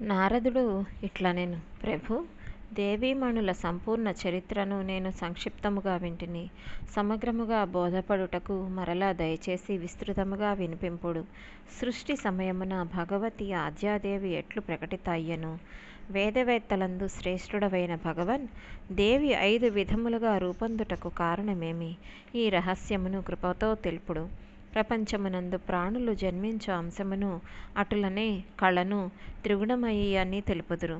నారదుడు ఇట్లనెను ప్రభూ దేవీమణుల సంపూర్ణ చరిత్రను నేను సంక్షిప్తముగా వింటిని. సమగ్రముగా బోధపడుటకు మరలా దయచేసి విస్తృతముగా వినిపింపుడు. సృష్టి సమయమున భగవతి ఆద్యాదేవి ఎట్లు ప్రకటితయ్యను వేదవేత్తలందు శ్రేష్ఠుడవైన భగవన్ దేవి ఐదు విధములుగా రూపొందుటకు కారణమేమి? ఈ రహస్యమును కృపతో తెలుపుడు. ప్రపంచమునందు ప్రాణులు జన్మించు అంశమును అటులనే కళను త్రిగుణమయి అని తెలుపుదురు.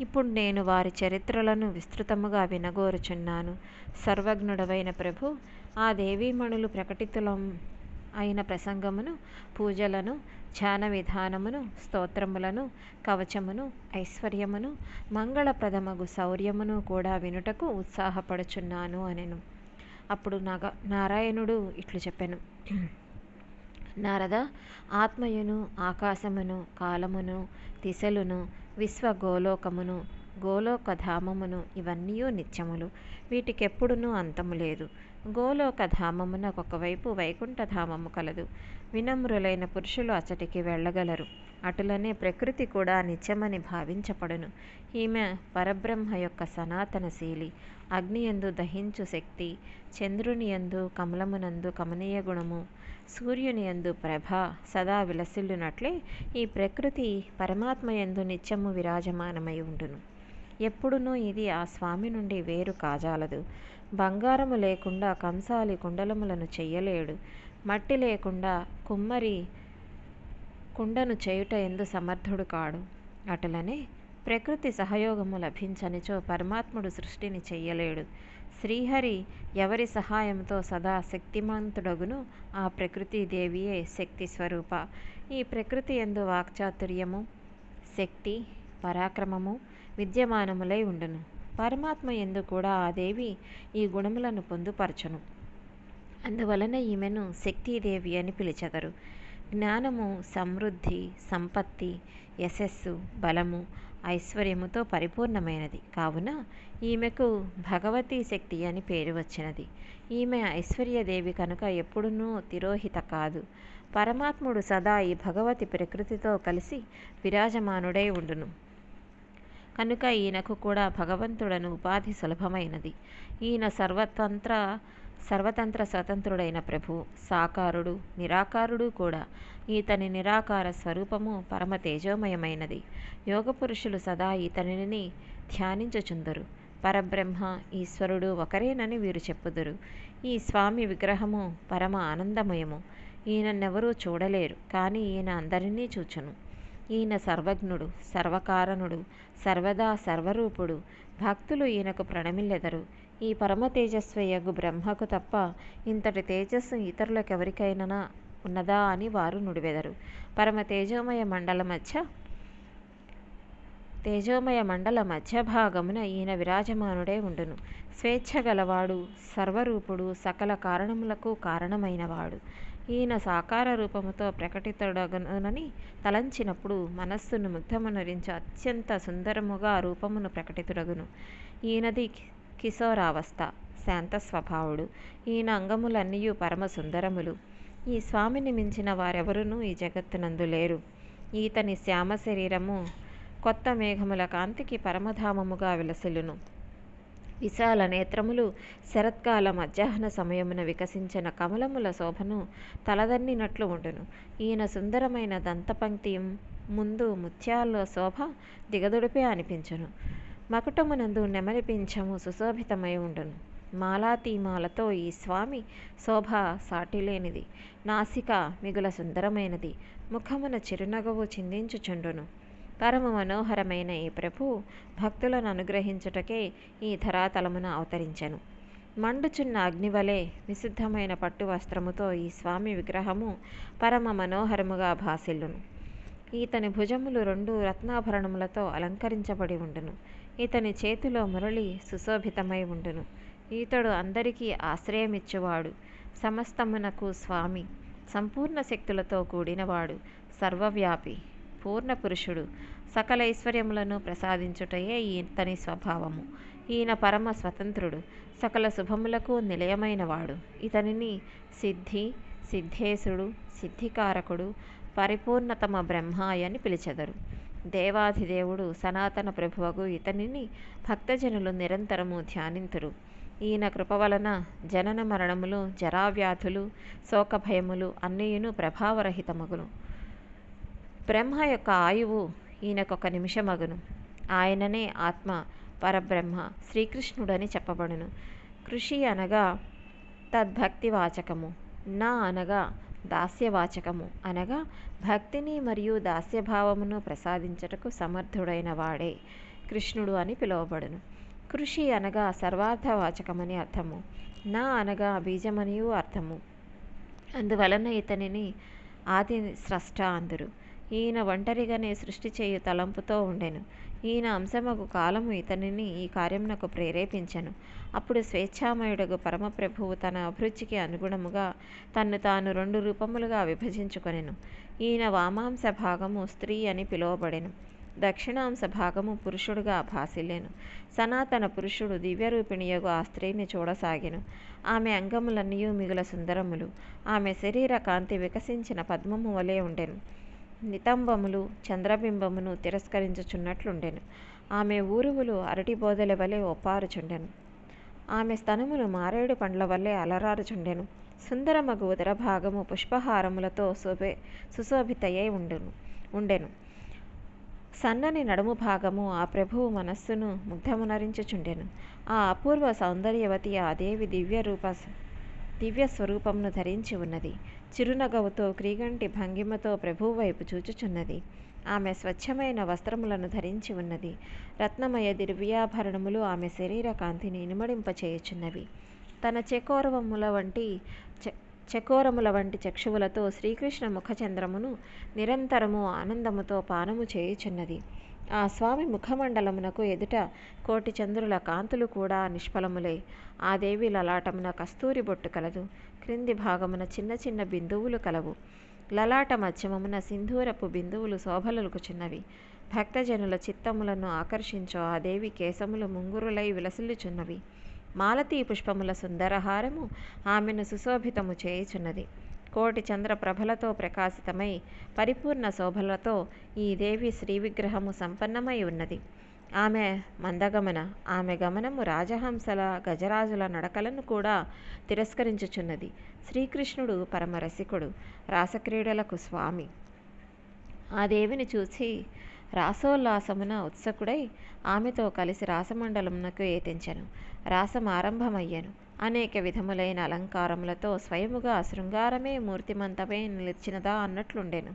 ఇప్పుడు నేను వారి చరిత్రలను విస్తృతముగా వినగోరుచున్నాను. సర్వజ్ఞుడవైన ప్రభు ఆ దేవీమణులు ప్రకటితులం అయిన ప్రసంగమును పూజలను ధ్యాన విధానమును స్తోత్రములను కవచమును ఐశ్వర్యమును మంగళప్రదమగు శౌర్యమును కూడా వినుటకు ఉత్సాహపడుచున్నాను అనెను. అప్పుడు నాగ నారాయణుడు ఇట్లు చెప్పాను. నారద ఆత్మయును ఆకాశమును కాలమును దిశలును విశ్వగోలోకమును గోలోకధామమును ఇవన్నీ నిత్యములు. వీటికెప్పుడునూ అంతము లేదు. గోలోకధామమున ఒకవైపు వైకుంఠధామము కలదు. వినమ్రులైన పురుషులు అచటికి వెళ్ళగలరు. అటులనే ప్రకృతి కూడా నిత్యమని భావించపడును ఈమె పరబ్రహ్మ యొక్క సనాతనశీలి. అగ్నియందు దహించు శక్తి చంద్రుని యందు కమలమునందు కమనీయ గుణము సూర్యుని యందు ప్రభ సదా విలసిల్లునట్లే ఈ ప్రకృతి పరమాత్మ యందు నిత్యము విరాజమానమై ఉండును. ఎప్పుడునూ ఇది ఆ స్వామి నుండి వేరు కాజాలదు. బంగారము లేకుండా కంసాలి కుండలములను చెయ్యలేడు. మట్టి లేకుండా కుమ్మరి కుండను చేయుట ఎందు సమర్థుడు కాడు. అటులనే ప్రకృతి సహయోగము లభించనిచో పరమాత్ముడు సృష్టిని చెయ్యలేడు. శ్రీహరి ఎవరి సహాయంతో సదా శక్తిమంతుడగును ఆ ప్రకృతి దేవియే శక్తి స్వరూప. ఈ ప్రకృతి ఎందు వాక్చాతుర్యము శక్తి పరాక్రమము విద్యమానములై ఉండును. పరమాత్మ ఎందు కూడా ఆ దేవి ఈ గుణములను పొందుపరచును. అందువలన ఈమెను శక్తిదేవి అని పిలిచెదరు. జ్ఞానము సమృద్ధి సంపత్తి యశస్సు బలము ఐశ్వర్యముతో పరిపూర్ణమైనది. కావున ఈమెకు భగవతీ శక్తి అని పేరు వచ్చినది. ఈమె ఐశ్వర్యదేవి కనుక ఎప్పుడునూ తిరోహిత కాదు. పరమాత్ముడు సదా ఈ భగవతి ప్రకృతితో కలిసి విరాజమానుడై ఉండును. కనుక ఈయనకు కూడా భగవంతుడను ఉపాధి సులభమైనది. ఈయన సర్వతంత్ర సర్వతంత్ర స్వతంత్రుడైన ప్రభు సాకారుడు నిరాకారుడు కూడా ఈతని నిరాకార స్వరూపము పరమ తేజోమయమైనది. యోగపురుషులు సదా ఈతనిని ధ్యానించుచుందరు. పరబ్రహ్మ ఈశ్వరుడు ఒకరేనని వీరు చెప్పుదురు. ఈ స్వామి విగ్రహము పరమ ఆనందమయము. ఈయనెవరూ చూడలేరు కానీ ఈయన అందరినీ చూచును. ఈయన సర్వజ్ఞుడు సర్వకారణుడు సర్వదా సర్వరూపుడు. భక్తులు ఈయనకు ప్రణమిల్లెదరు. ఈ పరమ తేజస్వయ్యగు బ్రహ్మకు తప్ప ఇంతటి తేజస్సు ఇతరులకెవరికైనా ఉన్నదా అని వారు నుడివెదరు. పరమ తేజోమయ మండల మధ్య తేజోమయ మండల మధ్య భాగమున ఈయన విరాజమానుడే ఉండును. స్వేచ్ఛ గలవాడు సర్వరూపుడు సకల కారణములకు కారణమైనవాడు. ఈయన సాకార రూపముతో ప్రకటితడగనని తలంచినప్పుడు మనస్సును ముగ్ధమునరించే అత్యంత సుందరముగా రూపమును ప్రకటితుడగును. ఈయనది కిశోరావస్థ. శాంత స్వభావుడు. ఈయన అంగములన్నీయు పరమ సుందరములు. ఈ స్వామిని మించిన వారెవరునూ ఈ జగత్తునందు లేరు. ఈతని శ్యామ శరీరము కొత్త మేఘముల కాంతికి పరమధామముగా విలసిల్లును. విశాల నేత్రములు శరత్కాల మధ్యాహ్న సమయమున వికసించిన కమలముల శోభను తలదన్నినట్లు ఉండును. ఈయన సుందరమైన దంతపంక్తి ముందు ముత్యాల శోభ దిగదుడిపే అనిపించును. మకుటమునందు నెమలిపింఛము సుశోభితమై ఉండును. మాలాతీమాలతో ఈ స్వామి శోభ సాటిలేనిది. నాసిక మిగుల సుందరమైనది. ముఖమున చిరునగవు చిందించుచుండును. పరమ మనోహరమైన ఈ ప్రభు భక్తులను అనుగ్రహించుటకే ఈ ధరాతలమున అవతరించెను. మండుచున్న అగ్నివలే విశుద్ధమైన పట్టు వస్త్రముతో ఈ స్వామి విగ్రహము పరమ మనోహరముగా భాసిల్లును. ఇతని భుజములు రెండు రత్నాభరణములతో అలంకరించబడి ఉండును. ఇతని చేతిలో మురళి సుశోభితమై ఉండును. ఈతడు అందరికీ ఆశ్రయమిచ్చువాడు. సమస్తమునకు స్వామి. సంపూర్ణ శక్తులతో కూడినవాడు. సర్వవ్యాపి. పూర్ణ పురుషుడు. సకల ఐశ్వర్యములను ప్రసాదించుటయే ఈతని స్వభావము. ఈయన పరమ స్వతంత్రుడు. సకల శుభములకు నిలయమైనవాడు. ఇతనిని సిద్ధి సిద్ధేశుడు సిద్ధికారకుడు పరిపూర్ణతమ బ్రహ్మ అని పిలిచెదరు. దేవాధిదేవుడు సనాతన ప్రభువగు ఇతనిని భక్తజనులు నిరంతరము ధ్యానింతురు. ఈయన కృప వలన జనన మరణములు జరావ్యాధులు శోకభయములు అన్నీయును ప్రభావరహితమగును. బ్రహ్మ యొక్క ఆయువు ఈయనకొక నిమిషమగును. ఆయననే ఆత్మ పరబ్రహ్మ శ్రీకృష్ణుడని చెప్పబడును. కృషి అనగా తద్భక్తివాచకము. నా అనగా దాస్యవాచకము. అనగా భక్తిని మరియు దాస్యభావమును ప్రసాదించటకు సమర్థుడైన వాడే కృష్ణుడు అని పిలువబడును. కృషి అనగా సర్వార్థవాచకమని అర్థము. నా అనగా బీజమనియు అర్థము. అందువలన ఇతనిని ఆది స్రష్ట అందరు. ఈయన ఒంటరిగానే సృష్టి చేయు తలంపుతో ఉండెను. ఈయన అంశమగు కాలము ఇతనిని ఈ కార్యమునకు ప్రేరేపించెను. అప్పుడు స్వేచ్ఛామయుడగు పరమప్రభువు తన అభిరుచికి అనుగుణముగా తన్ను తాను రెండు రూపములుగా విభజించుకొనెను. ఈయన వామాంస భాగము స్త్రీ అని పిలువబడెను. దక్షిణాంశ భాగము పురుషుడుగా భాసిల్లేను. సనాతన పురుషుడు దివ్యరూపిణియగు ఆ స్త్రీని చూడసాగెను. ఆమె అంగములన్నీ మిగుల సుందరములు. ఆమె శరీర కాంతి వికసించిన పద్మము వలె ఉండెను. నితంబములు చంద్రబింబమును తిరస్కరించుచున్నట్లుండెను. ఆమె ఊరువులు అరటి బోదెల వలె ఒప్పారుచుండెను. ఆమె స్తనములు మారేడు పండ్ల వలె అలరారుచుండెను. సుందరమగు ఉదర భాగము పుష్పహారములతో శోభే సుశోభితయై ఉండును ఉండెను. సన్నని నడుము భాగము ఆ ప్రభువు మనస్సును ముగ్ధమునరించుచుండెను. ఆ అపూర్వ సౌందర్యవతి ఆ దేవి దివ్య రూప దివ్య స్వరూపమును ధరించి ఉన్నది. చిరునగవుతో క్రీగంటి భంగిమతో ప్రభువు వైపు చూచుచున్నది. ఆమె స్వచ్ఛమైన వస్త్రములను ధరించి ఉన్నది. రత్నమయ దివ్యాభరణములు ఆమె శరీర కాంతిని ఇనుమడింపచేయుచున్నవి. తన చెకోరవముల వంటి చె చకోరముల వంటి చక్షువులతో శ్రీకృష్ణ ముఖచంద్రమును నిరంతరము ఆనందముతో పానము చేయుచున్నది. ఆ స్వామి ముఖమండలమునకు ఎదుట కోటి చంద్రుల కాంతులు కూడా నిష్ఫలములే ఆ దేవి లలాటమున కస్తూరి బొట్టు కలదు. క్రింది భాగమున చిన్న చిన్న బిందువులు కలవు. లలాట మధ్యమమున సింధూరపు బిందువులు శోభలుకుచున్నవి భక్తజనుల చిత్తములను ఆకర్షించో ఆ దేవి కేశములు ముంగురులై విలసిల్లుచున్నవి. మాలతీ పుష్పముల సుందరహారము ఆమెను సుశోభితము చేయుచున్నది. కోటి చంద్ర ప్రభలతో ప్రకాశితమై పరిపూర్ణ శోభలతో ఈ దేవి శ్రీ విగ్రహము సంపన్నమై ఉన్నది. ఆమె మందగమన ఆమె గమనము రాజహంసల గజరాజుల నడకలను కూడా తిరస్కరించుచున్నది. శ్రీకృష్ణుడు పరమరసికుడు రాసక్రీడలకు స్వామి. ఆ దేవిని చూసి రాసోల్లాసమున ఉత్సుకుడై ఆమెతో కలిసి రాసమండలమునకు ఏతించెను. రాసం ఆరంభమయ్యను. అనేక విధములైన అలంకారములతో స్వయముగా శృంగారమే మూర్తిమంతమే నిలిచినదా అన్నట్లుండెను.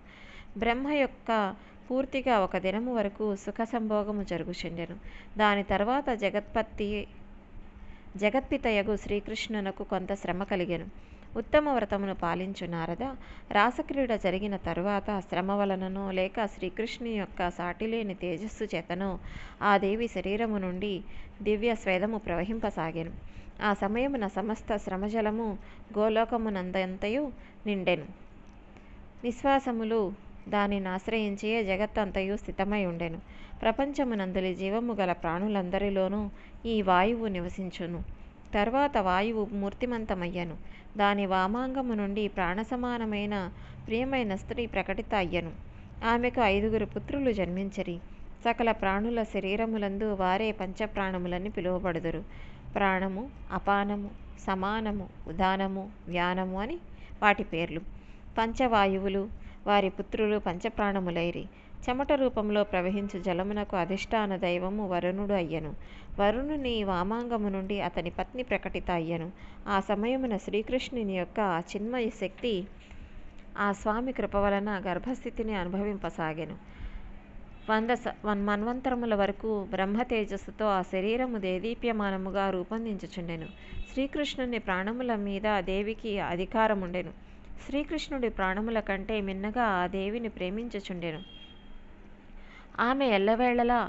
బ్రహ్మ యొక్క పూర్తిగా ఒక దినము వరకు సుఖ సంభోగము జరుగుచుండెను దాని తర్వాత జగత్పత్తి జగత్పితయగు శ్రీకృష్ణునకు కొంత శ్రమ కలిగెను. ఉత్తమ వ్రతమును పాలించు నారద రాసక్రీడ జరిగిన తరువాత శ్రమ వలననో లేక శ్రీకృష్ణు యొక్క సాటిలేని తేజస్సు చేతనో ఆ దేవి శరీరము నుండి దివ్య స్వేదము ప్రవహింపసాగాను. ఆ సమయమున సమస్త శ్రమజలము గోలోకమునందంతయు నిండెను. నిశ్వాసములు దానిని ఆశ్రయించే జగత్తంతయు స్థితమై ఉండెను. ప్రపంచమునందలి జీవము గల ప్రాణులందరిలోనూ ఈ వాయువు నివసించును. తర్వాత వాయువు మూర్తిమంతమయ్యను. దాని వామాంగము నుండి ప్రాణసమానమైన ప్రియమైన స్త్రీ ప్రకటిత అయ్యను. ఆమెకు ఐదుగురు పుత్రులు జన్మించరి. సకల ప్రాణుల శరీరములందు వారే పంచప్రాణములని పిలువబడుదురు. ప్రాణము అపానము సమానము ఉదానము వ్యానము అని వాటి పేర్లు. పంచవాయువులు వారి పుత్రులు పంచప్రాణములైరి. చెమట రూపంలో ప్రవహించు జలమునకు అధిష్టాన దైవము వరుణుడు అయ్యను. వరుణుని వామాంగము నుండి అతని పత్ని ప్రకటిత అయ్యను. ఆ సమయమున శ్రీకృష్ణుని యొక్క చిన్మయ శక్తి ఆ స్వామి కృప వలన గర్భస్థితిని అనుభవింపసాగాను. వంద స వన్ మన్వంతరముల వరకు బ్రహ్మ తేజస్సుతో ఆ శరీరము దేదీప్యమానముగా రూపొందించుచుండెను. శ్రీకృష్ణుని ప్రాణముల మీద దేవికి అధికారముండెను. శ్రీకృష్ణుడి ప్రాణముల కంటే మిన్నగా ఆ దేవిని ప్రేమించుచుండెను. ఆమె ఎల్లవేళలా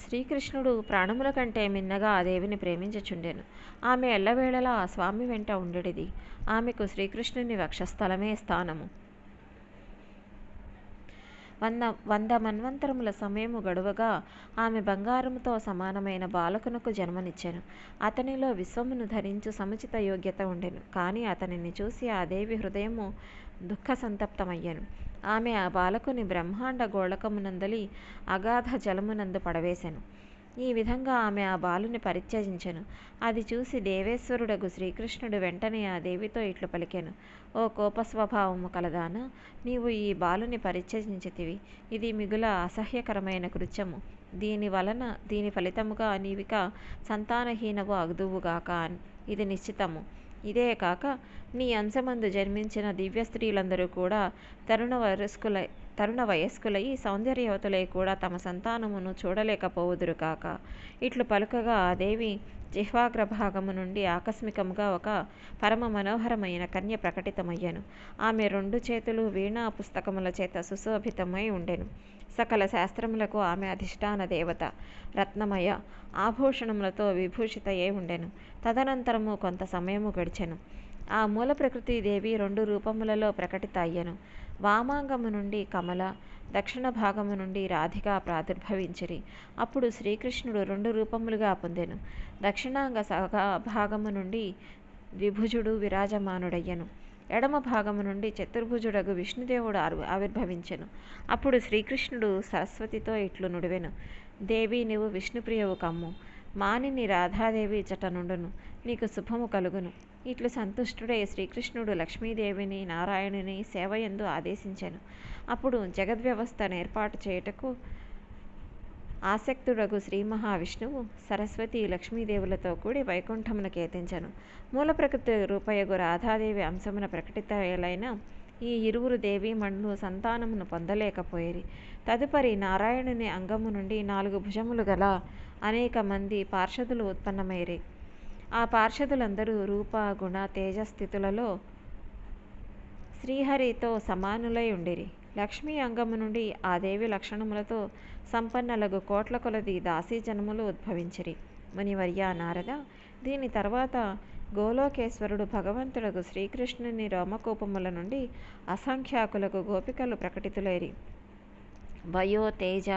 శ్రీకృష్ణుడు ప్రాణముల కంటే మిన్నగా ఆ దేవిని ప్రేమించుచుండెను. ఆమె ఎల్లవేళలా ఆ స్వామి వెంట ఉండేది ఆమెకు శ్రీకృష్ణుని వక్షస్థలమే స్థానము. వంద వంద మన్వంతరముల సమయము గడువగా ఆమె బంగారముతో సమానమైన బాలకునకు జన్మనిచ్చెను. అతనిలో విశ్వమును ధరించు సముచిత యోగ్యత ఉండెను. కానీ అతనిని చూసి ఆ దేవి హృదయము దుఃఖ సంతప్తమయ్యను ఆమె ఆ బాలకుని బ్రహ్మాండ గోళకమునందలి అగాధ జలమునందు పడవేశాను ఈ విధంగా ఆమె ఆ బాలుని పరిత్యజించెను. అది చూసి దేవేశ్వరుడగు శ్రీకృష్ణుడు వెంటనే ఆ దేవితో ఇట్లు పలికెను. ఓ కోప స్వభావము కలదాన? నీవు ఈ బాలుని పరిత్యజించితివి. ఇది మిగుల అసహ్యకరమైన కృత్యము. దీని వలన దీని ఫలితముగా నీవిక సంతానహీనవు అగుదువుగాక ఇది నిశ్చితము. ఇదే కాక నీ అంశమందు జన్మించిన దివ్య స్త్రీలందరూ కూడా తరుణ వయస్కులై తరుణ వయస్కులై సౌందర్యవతులై కూడా తమ సంతానమును చూడలేకపోవుదురు కాక. ఇట్లు పలుకగా ఆ దేవి జిహ్వాగ్రభాగము నుండి ఆకస్మికముగా ఒక పరమ మనోహరమైన కన్య ప్రకటితమయ్యను. ఆమె రెండు చేతులు వీణా పుస్తకముల చేత సుశోభితమై ఉండెను. సకల శాస్త్రములకు ఆమె అధిష్టాన దేవత రత్నమయ ఆభూషణములతో విభూషితయే ఉండెను. తదనంతరము కొంత సమయము గడిచెను. ఆ మూల ప్రకృతి దేవి రెండు రూపములలో ప్రకటితయ్యను. వామాంగము నుండి కమల దక్షిణ భాగము నుండి రాధిక ప్రాదుర్భవించిరి. అప్పుడు శ్రీకృష్ణుడు రెండు రూపములుగా పొందెను. దక్షిణాంగ సగా భాగము నుండి ద్విభుజుడు విరాజమానుడయ్యను. ఎడమ భాగము నుండి చతుర్భుజుడగు విష్ణుదేవుడు ఆవిర్భవించెను. అప్పుడు శ్రీకృష్ణుడు సరస్వతితో ఇట్లు నుడివెను. దేవి నీవు విష్ణుప్రియవు కమ్ము. మానిని రాధాదేవి చట నుండును. నీకు శుభము కలుగును. ఇట్లు సంతుష్టుడై శ్రీకృష్ణుడు లక్ష్మీదేవిని నారాయణుని సేవయందు ఆదేశించెను. అప్పుడు జగద్వ్యవస్థను ఏర్పాటు చేయుటకు ఆసక్తుడగు శ్రీ మహావిష్ణువు సరస్వతి లక్ష్మీదేవులతో కూడి వైకుంఠమున కేతించను. మూల ప్రకృతి రూపయగు రాధాదేవి అంశమున ప్రకటితలైన ఈ ఇరువురు దేవీమణులు సంతానమును పొందలేకపోయేరి. తదుపరి నారాయణుని అంగము నుండి నాలుగు భుజములు గల అనేక మంది పార్షదులు ఉత్పన్నమైరి ఆ పార్షదులందరూ రూప గుణ తేజస్థితులలో శ్రీహరితో సమానులై ఉండిరి. లక్ష్మీ అంగము నుండి ఆ దేవి లక్షణములతో సంపన్నలగు కోట్ల కొలది దాసీ జనములు ఉద్భవించిరి. మునివర్య నారద దీని తర్వాత గోలోకేశ్వరుడు భగవంతుడకు శ్రీకృష్ణుని రోమకోపముల నుండి అసంఖ్యాకులకు గోపికలు ప్రకటితులైరి. వయో తేజ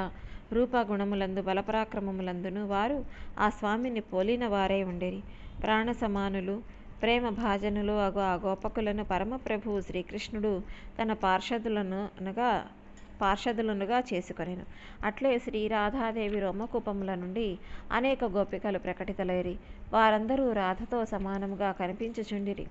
రూపగుణములందు బలపరాక్రమములందును వారు ఆ స్వామిని పోలిన వారై ఉండిరి. ప్రాణ సమానులు ప్రేమ భాజనులు అగు ఆ గోపకులను పరమప్రభువు శ్రీకృష్ణుడు తన పార్షదులను అనగా పార్షదులనుగా చేసుకొనెను. అట్లే శ్రీ రాధాదేవి రోమకూపముల నుండి అనేక గోపికలు ప్రకటితలేరి. వారందరూ రాధతో సమానముగా కనిపించుచుండిరి.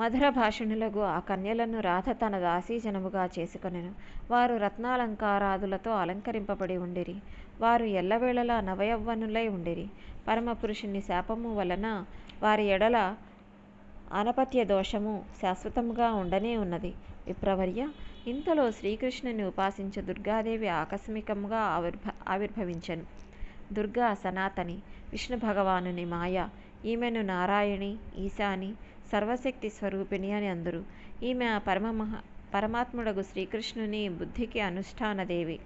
మధుర భాషణులకు ఆ కన్యలను రాధ తన దాసీజనముగా చేసుకొనెను. వారు రత్నాలంకారాదులతో అలంకరింపబడి ఉండిరి. వారు ఎల్లవేళలా నవయవ్వనులై ఉండిరి. పరమపురుషుని శాపము వలన వారి ఎడల అనపత్య దోషము శాశ్వతముగా ఉండనే ఉన్నది. విప్రవర్య ఇంతలో శ్రీకృష్ణుని ఉపాసించే దుర్గాదేవి ఆకస్మికముగా ఆవిర్భ ఆవిర్భవించెను. దుర్గా సనాతని విష్ణు భగవానుని మాయ ఈమెను నారాయణి ఈశాని సర్వశక్తి స్వరూపిణి అని అందరు. ఈమె ఆ పరమమహ పరమాత్ముడగు శ్రీకృష్ణుని బుద్ధికి అనుష్ఠాన దేవి.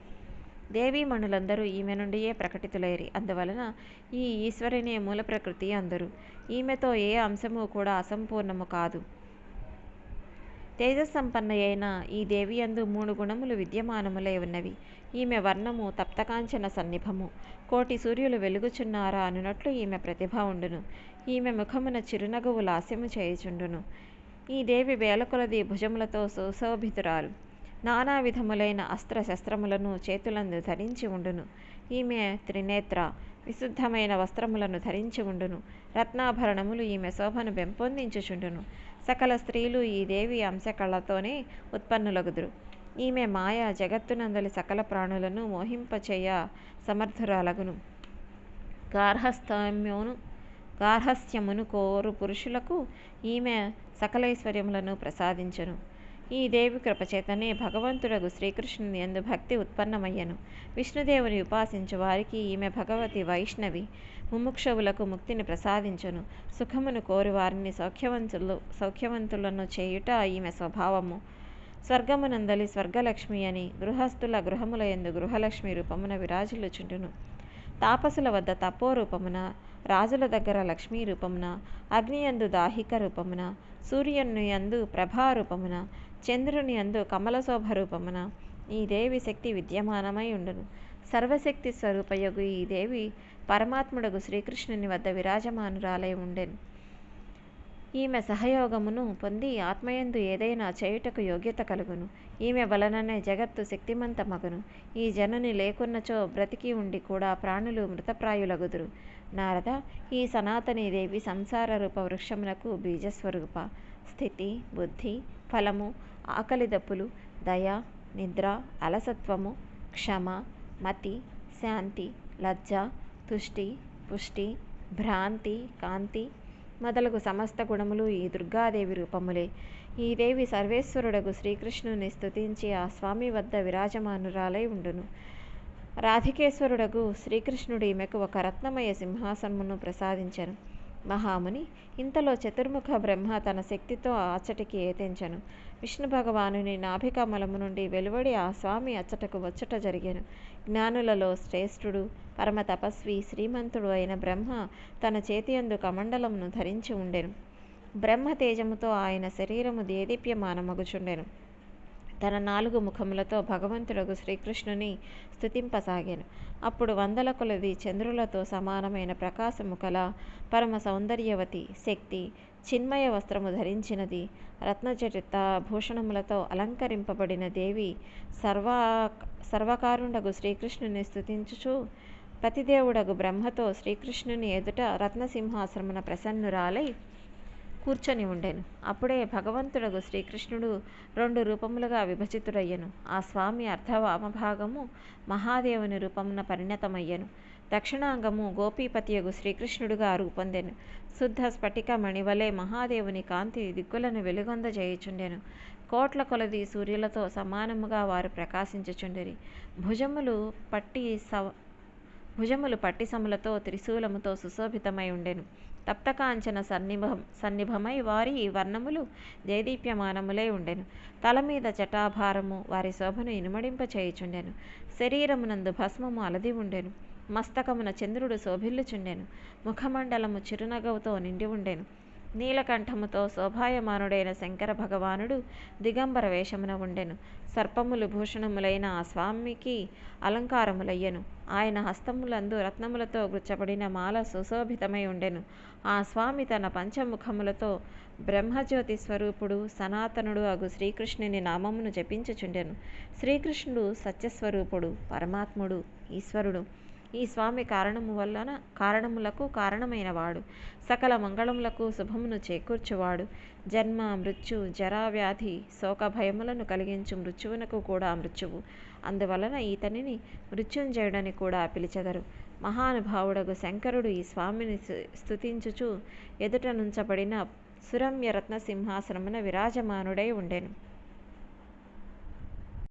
దేవీమణులందరూ ఈమె నుండియే ప్రకటితులైరి. అందువలన ఈ ఈశ్వరునే మూల ప్రకృతి అందరు. ఈమెతో ఏ అంశము కూడా అసంపూర్ణము కాదు. తేజస్సంపన్న అయిన ఈ దేవి అందు మూడు గుణములు విద్యమానములై ఉన్నవి. ఈమె వర్ణము తప్తకాంచన సన్నిభము. కోటి సూర్యులు వెలుగుచున్నారా అనునట్లు ఈమె ప్రతిభ ఉండును. ఈమె ముఖమున చిరునగువు లాస్యము చేయుచుండును. ఈ దేవి వేలకొలది భుజములతో సుశోభితురాలు. నానా విధములైన అస్త్ర శస్త్రములను చేతులందు ధరించి ఉండును. ఈమె త్రినేత్ర విశుద్ధమైన వస్త్రములను ధరించి ఉండును. రత్నాభరణములు ఈమె శోభను పెంపొందించుచుండును. సకల స్త్రీలు ఈ దేవి అంశకళతోనే ఉత్పన్నులగుదురు. ఈమె మాయ జగత్తునందలి సకల ప్రాణులను మోహింపచేయ సమర్థురాలగును. గార్హస్థ్యమును గార్హస్థ్యమును కోరు పురుషులకు ఈమె సకలైశ్వర్యములను ప్రసాదించును. ఈ దేవి కృపచేతనే భగవంతుడగు శ్రీకృష్ణుని ఎందు భక్తి ఉత్పన్నమయ్యను. విష్ణుదేవుని ఉపాసించు వారికి ఈమె భగవతి వైష్ణవి. ముముక్షవులకు ముక్తిని ప్రసాదించును. సుఖమును కోరు వారిని సౌఖ్యవంతులు సౌఖ్యవంతులను చేయుట ఈమె స్వభావము. స్వర్గమునందలి స్వర్గలక్ష్మి అని గృహస్థుల గృహముల ఎందు గృహలక్ష్మి రూపమున విరాజిల్లుచుండును. తాపసుల వద్ద తపో రూపమున రాజుల దగ్గర లక్ష్మీ రూపమున అగ్నియందు దాహిక రూపమున సూర్యుని యందు ప్రభా రూపమున చంద్రుని యందు కమలశోభ రూపమున ఈ దేవి శక్తి విద్యమానమై ఉండును. సర్వశక్తి స్వరూపయగు ఈ దేవి పరమాత్ముడగు శ్రీకృష్ణుని వద్ద విరాజమానురాలై ఉండెను. ఈమె సహయోగమును పొంది ఆత్మయందు ఏదైనా చేయుటకు యోగ్యత కలుగును. ఈమె వలననే జగత్తు శక్తిమంతమగును. ఈ జనని లేకున్నచో బ్రతికి ఉండి కూడా ప్రాణులు మృతప్రాయులగుదురు. నారద ఈ సనాతనీ దేవి సంసార రూప వృక్షమునకు బీజస్వరూప. స్థితి బుద్ధి ఫలము ఆకలి దప్పులు దయ నిద్ర అలసత్వము క్షమ మతి శాంతి లజ్జ తుష్టి పుష్టి భ్రాంతి కాంతి మొదలగు సమస్త గుణములు ఈ దుర్గాదేవి రూపములే. ఈ దేవి సర్వేశ్వరుడగు శ్రీకృష్ణుని స్తుతించి ఆ స్వామి వద్ద విరాజమానురాలై ఉండును. రాధికేశ్వరుడగు శ్రీకృష్ణుడు ఈమెకు ఒక రత్నమయ సింహాసనమును ప్రసాదించను. మహాముని ఇంతలో చతుర్ముఖ బ్రహ్మ తన శక్తితో అచ్చటికి ఏతించను. విష్ణు భగవానుని నాభికమలము నుండి వెలువడి ఆ స్వామి అచ్చటకు వచ్చట జరిగాను. జ్ఞానులలో శ్రేష్ఠుడు పరమ తపస్వి శ్రీమంతుడు అయిన బ్రహ్మ తన చేతియందు కమండలమును ధరించి ఉండెను. బ్రహ్మ తేజముతో ఆయన శరీరము దేదీప్యమానమగుచుండెను. తన నాలుగు ముఖములతో భగవంతుడగు శ్రీకృష్ణుని స్థుతింపసాగాను అప్పుడు వందల కొలది చంద్రులతో సమానమైన ప్రకాశము కల పరమ సౌందర్యవతి శక్తి చిన్మయ వస్త్రము ధరించినది. రత్నచరిత భూషణములతో అలంకరింపబడిన దేవి సర్వా సర్వకారుండగు శ్రీకృష్ణుని స్థుతించుచు పతిదేవుడగు బ్రహ్మతో శ్రీకృష్ణుని ఎదుట రత్నసింహాసనమున ప్రసన్నురాలై కూర్చొని ఉండెను. అప్పుడే భగవంతుడగు శ్రీకృష్ణుడు రెండు రూపములుగా విభజితుడయ్యను. ఆ స్వామి అర్ధవామభాగము మహాదేవుని రూపమున పరిణతమయ్యను. దక్షిణాంగము గోపీపతియగు శ్రీకృష్ణుడుగా రూపొందెను. శుద్ధ స్ఫటిక మణివలే మహాదేవుని కాంతి దిక్కులను వెలుగొందజేయుచుండెను కోట్ల కొలది సూర్యులతో సమానముగా వారు ప్రకాశించుచుండిరి. భుజములు పట్టి సవ భుజములు పట్టిసములతో త్రిశూలముతో సుశోభితమై ఉండెను. తప్తకాంచన సన్నిభం సన్నిభమై వారి వర్ణములు జయదీప్యమానములై ఉండెను. తల మీద జటాభారము వారి శోభను ఇనుమడింప చేయుచుండెను. శరీరమునందు భస్మము అలది ఉండెను. మస్తకమున చంద్రుడు శోభిల్లుచుండెను. ముఖమండలము చిరునగవుతో నిండి ఉండెను. నీలకంఠముతో శోభాయమానుడైన శంకర భగవానుడు దిగంబర వేషమున ఉండెను. సర్పములు భూషణములైన ఆ స్వామికి అలంకారములయ్యను. ఆయన హస్తములందు రత్నములతో గుచ్చబడిన మాల సుశోభితమై ఉండెను. ఆ స్వామి తన పంచముఖములతో బ్రహ్మజ్యోతి స్వరూపుడు సనాతనుడు అగు శ్రీకృష్ణుని నామమును జపించుచుండెను. శ్రీకృష్ణుడు సత్యస్వరూపుడు పరమాత్ముడు ఈశ్వరుడు. ఈ స్వామి కారణము వలన కారణములకు కారణమైనవాడు. సకల మంగళములకు శుభమును చేకూర్చువాడు. జన్మ మృత్యు జరావ్యాధి శోక భయములను కలిగించు మృత్యువునకు కూడా మృత్యువు. అందువలన ఈతనిని మృత్యుంజయుడని కూడా పిలిచెదరు. మహానుభావుడగు శంకరుడు ఈ స్వామిని స్తుతించుచు ఎదుట నుంచబడిన సురమ్య రత్న సింహాసనమున విరాజమానుడై ఉండెను.